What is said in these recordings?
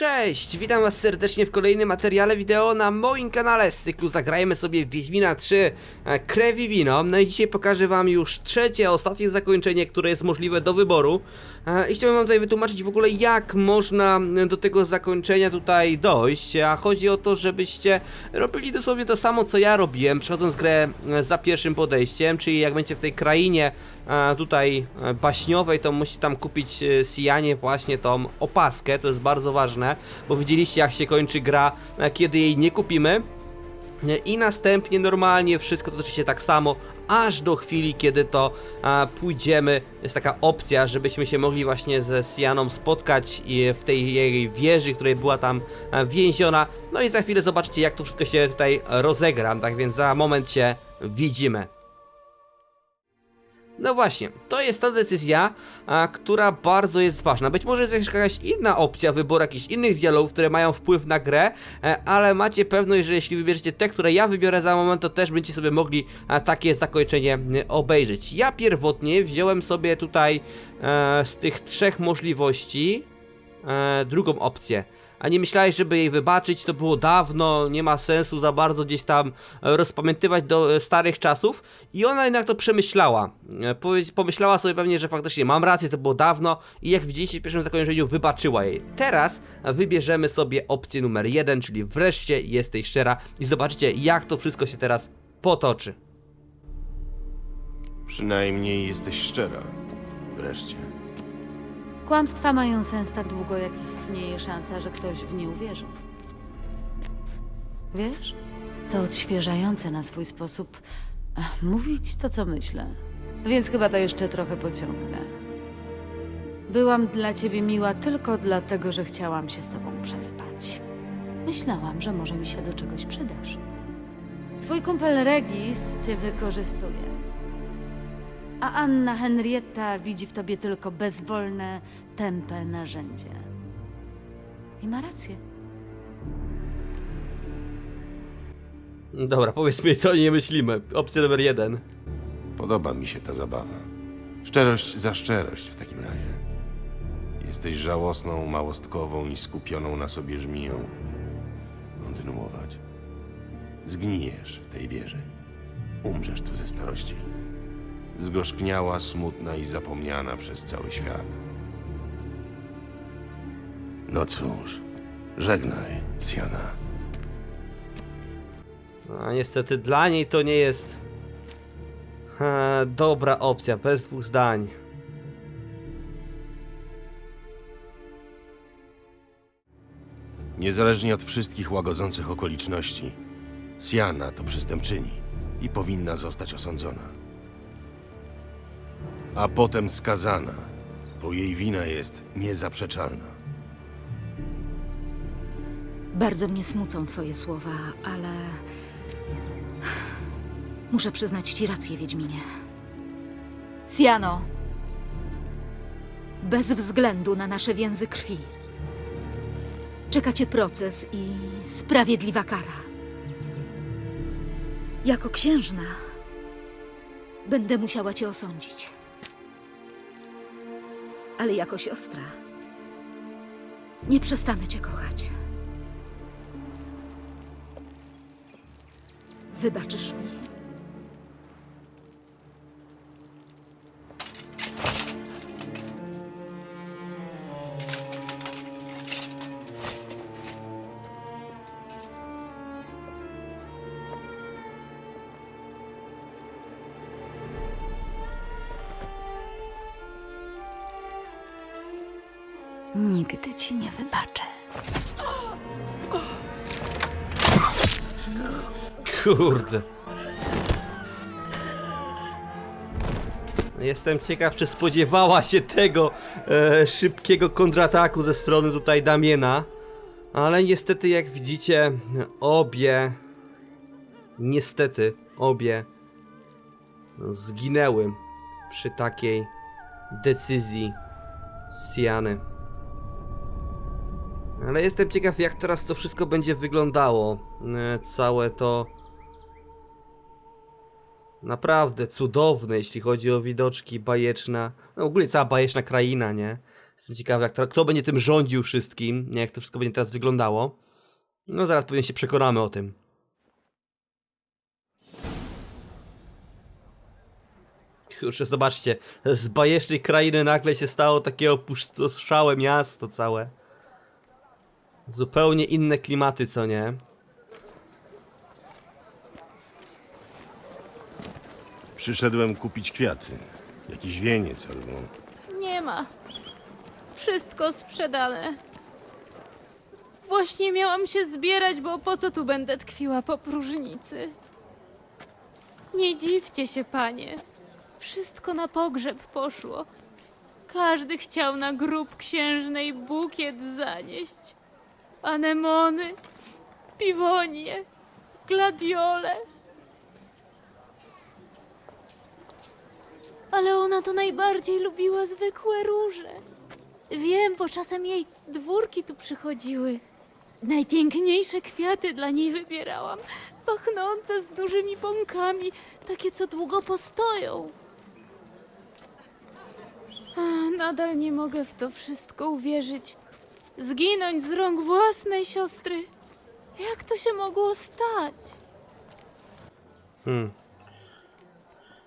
Cześć, witam was serdecznie w kolejnym materiale wideo na moim kanale z cyklu Zagrajmy sobie Wiedźmina 3 e, Krew i Wino. No i dzisiaj pokażę wam już trzecie, ostatnie zakończenie, które jest możliwe do wyboru. E, I chciałbym wam tutaj wytłumaczyć w ogóle jak można do tego zakończenia tutaj dojść. A chodzi o to, żebyście robili dosłownie to samo co ja robiłem, przechodząc grę e, za pierwszym podejściem, czyli jak będziecie w tej krainie tutaj baśniowej, to musicie tam kupić Sianie właśnie tą opaskę, to jest bardzo ważne, bo widzieliście jak się kończy gra, e, kiedy jej nie kupimy. E, I następnie normalnie wszystko toczy się tak samo, aż do chwili, kiedy to a, pójdziemy. Jest taka opcja, żebyśmy się mogli właśnie ze Sianą spotkać i w tej jej wieży, której była tam a, więziona. No i za chwilę zobaczycie, jak to wszystko się tutaj rozegra. Tak więc za moment się widzimy. No właśnie, to jest ta decyzja, a, która bardzo jest ważna. Być może jest jakaś inna opcja wyboru jakichś innych dialogów, które mają wpływ na grę, e, ale macie pewność, że jeśli wybierzecie te, które ja wybiorę za moment, to też będziecie sobie mogli a, takie zakończenie obejrzeć. Ja pierwotnie wziąłem sobie tutaj e, z tych trzech możliwości e, drugą opcję. A nie myślałeś, żeby jej wybaczyć, to było dawno, nie ma sensu za bardzo gdzieś tam e, rozpamiętywać do e, starych czasów. I ona jednak to przemyślała. E, Pomyślała sobie pewnie, że faktycznie mam rację, to było dawno i jak widzieliście w pierwszym zakończeniu wybaczyła jej. Teraz wybierzemy sobie opcję numer jeden, czyli wreszcie jesteś szczera i zobaczycie jak to wszystko się teraz potoczy. Przynajmniej jesteś szczera. Wreszcie. Kłamstwa mają sens tak długo, jak istnieje szansa, że ktoś w nie uwierzy. Wiesz? To odświeżające na swój sposób ech, mówić to, co myślę. Więc chyba to jeszcze trochę pociągnę. Byłam dla ciebie miła tylko dlatego, że chciałam się z tobą przespać. Myślałam, że może mi się do czegoś przydasz. Twój kumpel Regis cię wykorzystuje. A Anna Henrietta widzi w tobie tylko bezwolne, tępe narzędzie. I ma rację. Dobra, powiedzmy co nie myślimy. Opcja numer jeden. Podoba mi się ta zabawa. Szczerość za szczerość w takim razie. Jesteś żałosną, małostkową i skupioną na sobie żmiją. Kontynuować. Zgnijesz w tej wieży. Umrzesz tu ze starości. Zgorzkniała, smutna i zapomniana przez cały świat. No cóż, żegnaj, Siana. A niestety dla niej to nie jest e, dobra opcja, bez dwóch zdań. Niezależnie od wszystkich łagodzących okoliczności, Siana to przestępczyni i powinna zostać osądzona. A potem skazana, bo jej wina jest niezaprzeczalna. Bardzo mnie smucą twoje słowa, ale. Muszę przyznać ci rację, Wiedźminie. Siano! Bez względu na nasze więzy krwi. Czeka cię proces i sprawiedliwa kara. Jako księżna będę musiała cię osądzić. Ale jako siostra nie przestanę cię kochać. Wybaczysz mi? Nigdy ci nie wybaczę. Kurde. Jestem ciekaw, czy spodziewała się tego e, szybkiego kontrataku ze strony tutaj Damiena. Ale niestety, jak widzicie, obie, niestety, obie zginęły przy takiej decyzji Siany. Ale jestem ciekaw, jak teraz to wszystko będzie wyglądało. E, Całe to. Naprawdę cudowne, jeśli chodzi o widoczki, bajeczna. No ogólnie cała bajeczna kraina, nie? Jestem ciekawy, jak to, kto będzie tym rządził wszystkim, nie, jak to wszystko będzie teraz wyglądało. No zaraz pewnie się przekonamy o tym. Kurczę, zobaczcie, z bajecznej krainy nagle się stało takie opustoszałe miasto całe. Zupełnie inne klimaty, co nie? Przyszedłem kupić kwiaty. Jakiś wieniec albo... Nie ma. Wszystko sprzedane. Właśnie miałam się zbierać, bo po co tu będę tkwiła po próżnicy? Nie dziwcie się, panie. Wszystko na pogrzeb poszło. Każdy chciał na grób księżnej bukiet zanieść. Anemony, piwonie, gladiole. Ale ona to najbardziej lubiła zwykłe róże. Wiem, bo czasem jej dwórki tu przychodziły. Najpiękniejsze kwiaty dla niej wybierałam. Pachnące z dużymi bąkami, takie co długo postoją. Nadal nie mogę w to wszystko uwierzyć. Zginąć z rąk własnej siostry. Jak to się mogło stać? Hmm.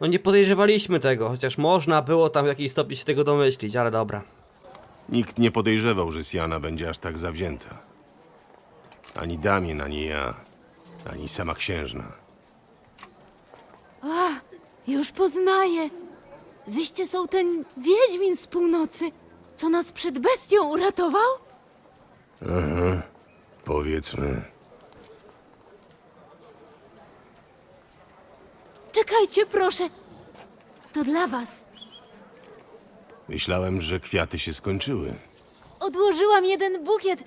No nie podejrzewaliśmy tego, chociaż można było tam w jakiejś stopniu się tego domyślić, ale dobra. Nikt nie podejrzewał, że Siana będzie aż tak zawzięta. Ani Damien, ani ja, ani sama księżna. Już poznaję. Wyście są ten wiedźmin z północy, co nas przed bestią uratował? Powiedzmy, Czekajcie, proszę. To dla was. myślałem, że kwiaty się skończyły. Odłożyłam jeden bukiet,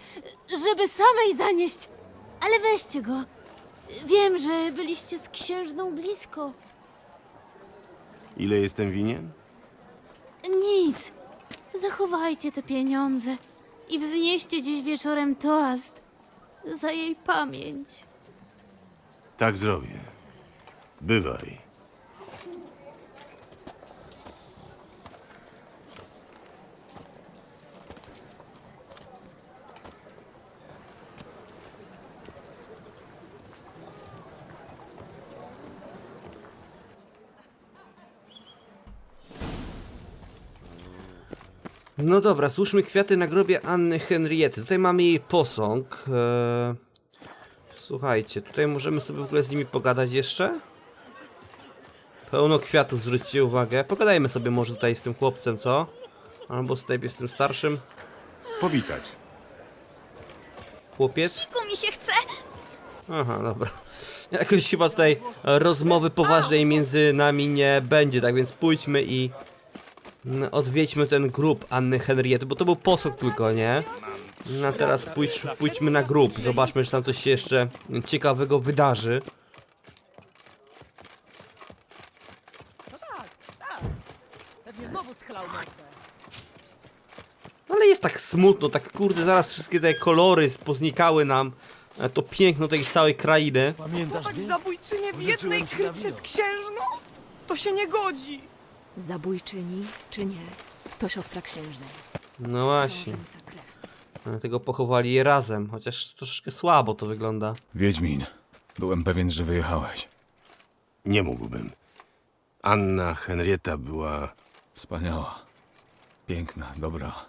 żeby samej zanieść. Ale weźcie go. Wiem, że byliście z księżną blisko. Ile jestem winien? Nic. Zachowajcie te pieniądze i wznieście dziś wieczorem toast za jej pamięć. Tak zrobię. Bywaj. No dobra, służmy kwiaty na grobie Anny Henriety. Tutaj mamy jej posąg. Eee... Słuchajcie, tutaj możemy sobie w ogóle z nimi pogadać jeszcze? Pełno kwiatów, zwróćcie uwagę. Pogadajmy sobie może tutaj z tym chłopcem, co? Albo z, tutaj, z tym starszym. Powitać. Chłopiec? Ku mi się chce! Aha, dobra. Jakoś chyba tutaj e, rozmowy poważnej między nami nie będzie, tak więc pójdźmy i odwiedźmy ten grób Anny Henriety, bo to był posąg tylko, nie? No a teraz pójdź, pójdźmy na grób, zobaczmy, czy tam coś się jeszcze ciekawego wydarzy. Ale jest tak smutno, tak kurde, zaraz wszystkie te kolory poznikały nam. e, To piękno tej całej krainy. Pamiętasz mnie? zabójczynię w jednej ci na krypcie z księżną? To się nie godzi. Zabójczyni czy nie, to siostra księżnej. No właśnie. Książęca krew. Dlatego pochowali je razem, chociaż troszeczkę słabo to wygląda. Wiedźmin, byłem pewien, że wyjechałeś. Nie mógłbym. Anna Henrietta była... Wspaniała. Piękna, dobra.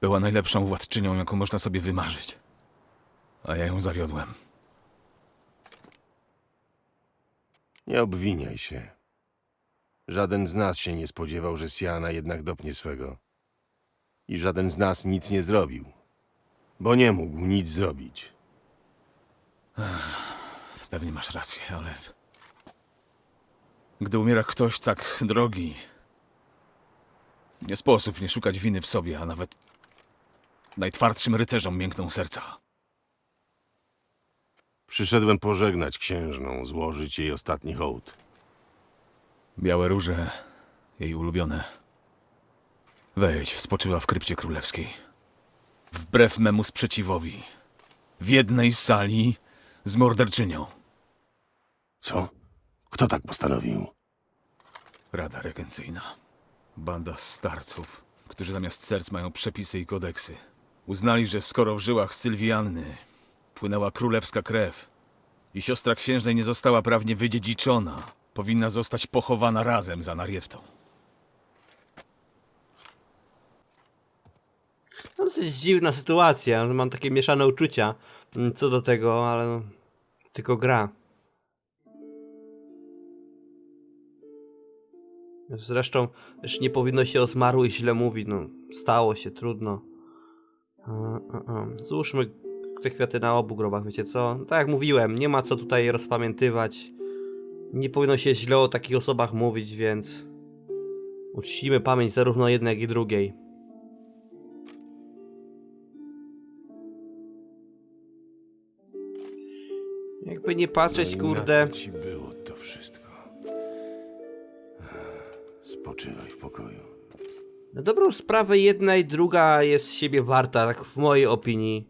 Była najlepszą władczynią, jaką można sobie wymarzyć. A ja ją zawiodłem. Nie obwiniaj się. Żaden z nas się nie spodziewał, że Siana jednak dopnie swego. I żaden z nas nic nie zrobił. Bo nie mógł nic zrobić. Pewnie masz rację, ale... Gdy umiera ktoś tak drogi... Nie sposób nie szukać winy w sobie, a nawet... Najtwardszym rycerzom miękną serca. Przyszedłem pożegnać księżną, złożyć jej ostatni hołd. Białe róże, jej ulubione. Wejdź, spoczywa w krypcie królewskiej. Wbrew memu sprzeciwowi. W jednej sali z morderczynią. Co? Kto tak postanowił? Rada regencyjna. Banda starców. którzy zamiast serc mają przepisy i kodeksy. Uznali, że skoro w żyłach Sylwianny płynęła królewska krew i siostra księżnej nie została prawnie wydziedziczona, powinna zostać pochowana razem za Narieftą. No dosyć dziwna sytuacja, mam takie mieszane uczucia mm, co do tego, ale no, tylko gra. Zresztą już nie powinno się o zmarłych źle mówić, no stało się, trudno. Złóżmy te kwiaty na obu grobach, wiecie co? Tak jak mówiłem, nie ma co tutaj rozpamiętywać. Nie powinno się źle o takich osobach mówić, więc uczcimy pamięć zarówno jednej, jak i drugiej. Jakby nie patrzeć, No i kurde. Na co ci było to wszystko? Spoczywaj w pokoju. Na dobrą sprawę jedna i druga jest siebie warta, tak w mojej opinii.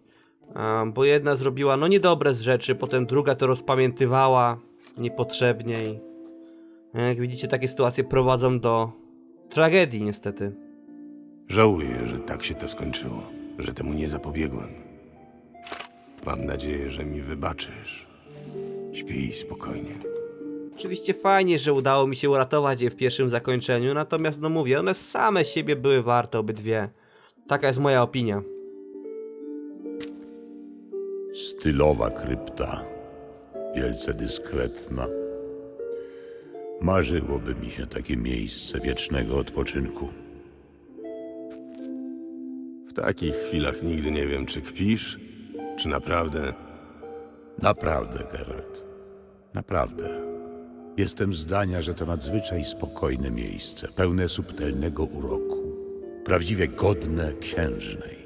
A, bo jedna zrobiła no niedobre z rzeczy, potem druga to rozpamiętywała niepotrzebnie i jak widzicie takie sytuacje prowadzą do tragedii niestety. Żałuję, że tak się to skończyło, że temu nie zapobiegłem. Mam nadzieję, że mi wybaczysz. Śpij spokojnie. Oczywiście fajnie, że udało mi się uratować je w pierwszym zakończeniu, natomiast no mówię, one same siebie były warte obydwie. Taka jest moja opinia. Stylowa krypta, wielce dyskretna. Marzyłoby mi się takie miejsce wiecznego odpoczynku. W takich chwilach nigdy nie wiem, czy kpisz, czy naprawdę. Naprawdę, Geralt. Naprawdę. Jestem zdania, że to nadzwyczaj spokojne miejsce, pełne subtelnego uroku, prawdziwie godne księżnej.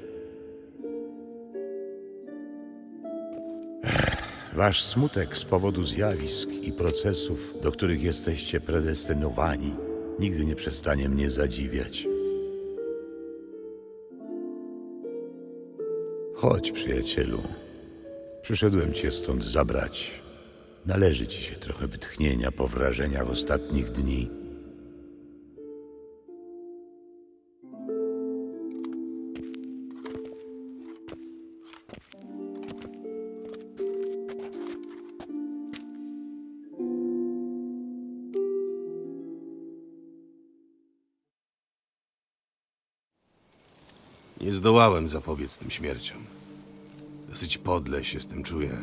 Wasz smutek z powodu zjawisk i procesów, do których jesteście predestynowani, nigdy nie przestanie mnie zadziwiać. Chodź, przyjacielu. Przyszedłem cię stąd zabrać. Należy ci się trochę wytchnienia po wrażeniach ostatnich dni. Nie zdołałem zapobiec tym śmierciom. Dosyć podle się z tym czuję.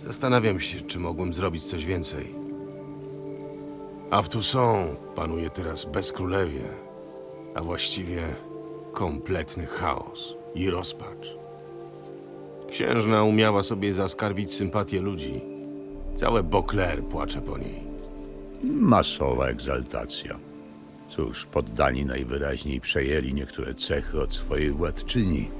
Zastanawiam się, czy mogłem zrobić coś więcej. A w Toussaint panuje teraz bezkrólewie, a właściwie kompletny chaos i rozpacz. Księżna umiała sobie zaskarbić sympatię ludzi. Całe Beauclair płacze po niej. Masowa egzaltacja. Cóż, poddani najwyraźniej przejęli niektóre cechy od swojej władczyni.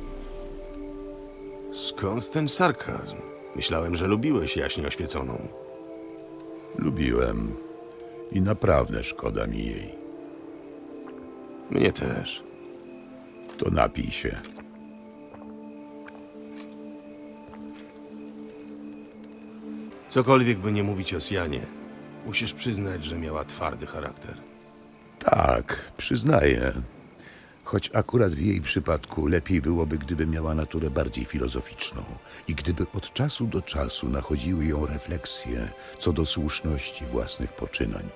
Skąd ten sarkazm? Myślałem, że lubiłeś jaśnie oświeconą. Lubiłem i naprawdę szkoda mi jej. Mnie też. To napij się. Cokolwiek by nie mówić o Sianie, musisz przyznać, że miała twardy charakter. Tak, przyznaję. Choć akurat w jej przypadku lepiej byłoby, gdyby miała naturę bardziej filozoficzną i gdyby od czasu do czasu nachodziły ją refleksje co do słuszności własnych poczynań.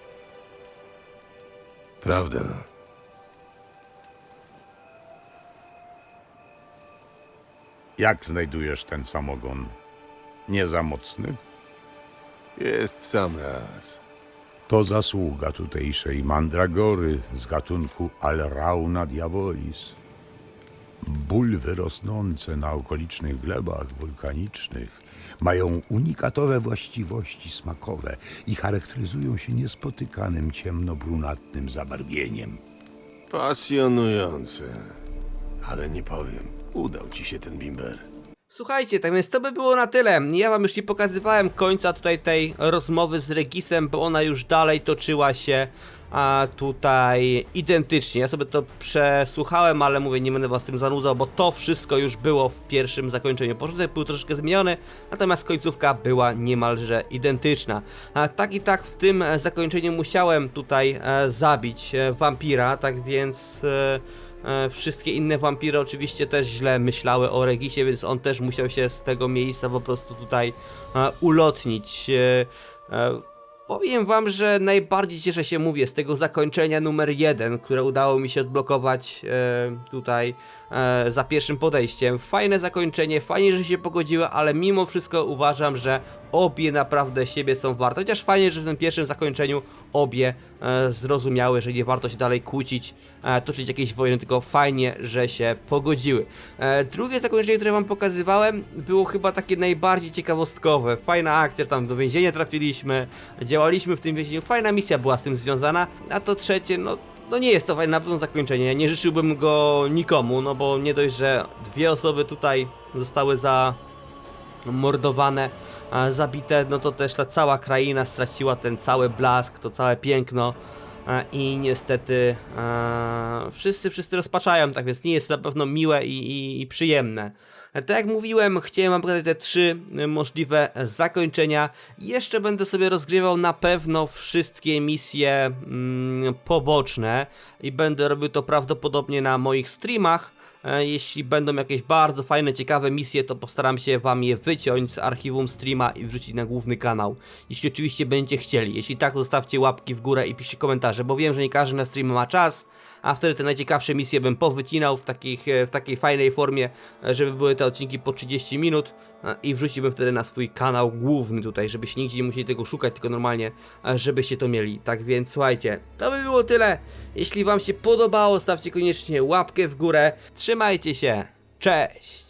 Prawda? Jak znajdujesz ten samogon? Nie za mocny? Jest w sam raz. To zasługa tutejszej mandragory z gatunku Alrauna diabolis. Bulwy rosnące na okolicznych glebach wulkanicznych mają unikatowe właściwości smakowe i charakteryzują się niespotykanym ciemnobrunatnym zabarwieniem. Pasjonujące. Ale nie powiem, udał ci się ten bimber. Słuchajcie, tak więc to by było na tyle. Ja wam już nie pokazywałem końca tutaj tej rozmowy z Regisem, bo ona już dalej toczyła się a tutaj identycznie. Ja sobie to przesłuchałem, ale mówię, nie będę was tym zanudzał, bo to wszystko już było w pierwszym zakończeniu. Początek był troszeczkę zmieniony, natomiast końcówka była niemalże identyczna. A tak i tak w tym zakończeniu musiałem tutaj e, zabić e, wampira, tak więc... E, wszystkie inne wampiry oczywiście też źle myślały o Regisie, więc on też musiał się z tego miejsca po prostu tutaj e, ulotnić. E, e, Powiem wam, że najbardziej cieszę się, mówię, z tego zakończenia numer jeden, które udało mi się odblokować e, tutaj e, za pierwszym podejściem. Fajne zakończenie, fajnie, że się pogodziły, ale mimo wszystko uważam, że obie naprawdę siebie są warte. Chociaż fajnie, że w tym pierwszym zakończeniu obie e, zrozumiały, że nie warto się dalej kłócić, e, toczyć jakieś wojny, tylko fajnie, że się pogodziły. E, drugie zakończenie, które wam pokazywałem, było chyba takie najbardziej ciekawostkowe. Fajna akcja, tam do więzienia trafiliśmy, działaliśmy w tym więzieniu, fajna misja była z tym związana, a to trzecie, no no nie jest to fajne na pewno zakończenie, nie życzyłbym go nikomu, no bo nie dość, że dwie osoby tutaj zostały za mordowane, a, zabite, no to też ta cała kraina straciła ten cały blask, to całe piękno a, i niestety a, wszyscy, wszyscy rozpaczają, tak więc nie jest to na pewno miłe i, i, i przyjemne. Tak jak mówiłem, chciałem wam pokazać te trzy y, możliwe zakończenia. Jeszcze będę sobie rozgrywał na pewno wszystkie misje mm, poboczne i będę robił to prawdopodobnie na moich streamach. E, Jeśli będą jakieś bardzo fajne, ciekawe misje, to postaram się wam je wyciąć z archiwum streama i wrzucić na główny kanał. Jeśli oczywiście będziecie chcieli. Jeśli tak, zostawcie łapki w górę i piszcie komentarze, bo wiem, że nie każdy na streamie ma czas, a wtedy te najciekawsze misje bym powycinał w, takich, e, w takiej fajnej formie, e, żeby były te odcinki po 30 minut e, i wrzuciłbym wtedy na swój kanał główny tutaj, żebyście nigdzie nie musieli tego szukać, tylko normalnie, żebyście to mieli. Tak więc słuchajcie, to by było tyle. Jeśli wam się podobało, stawcie koniecznie łapkę w górę. Trzymajcie się. Cześć!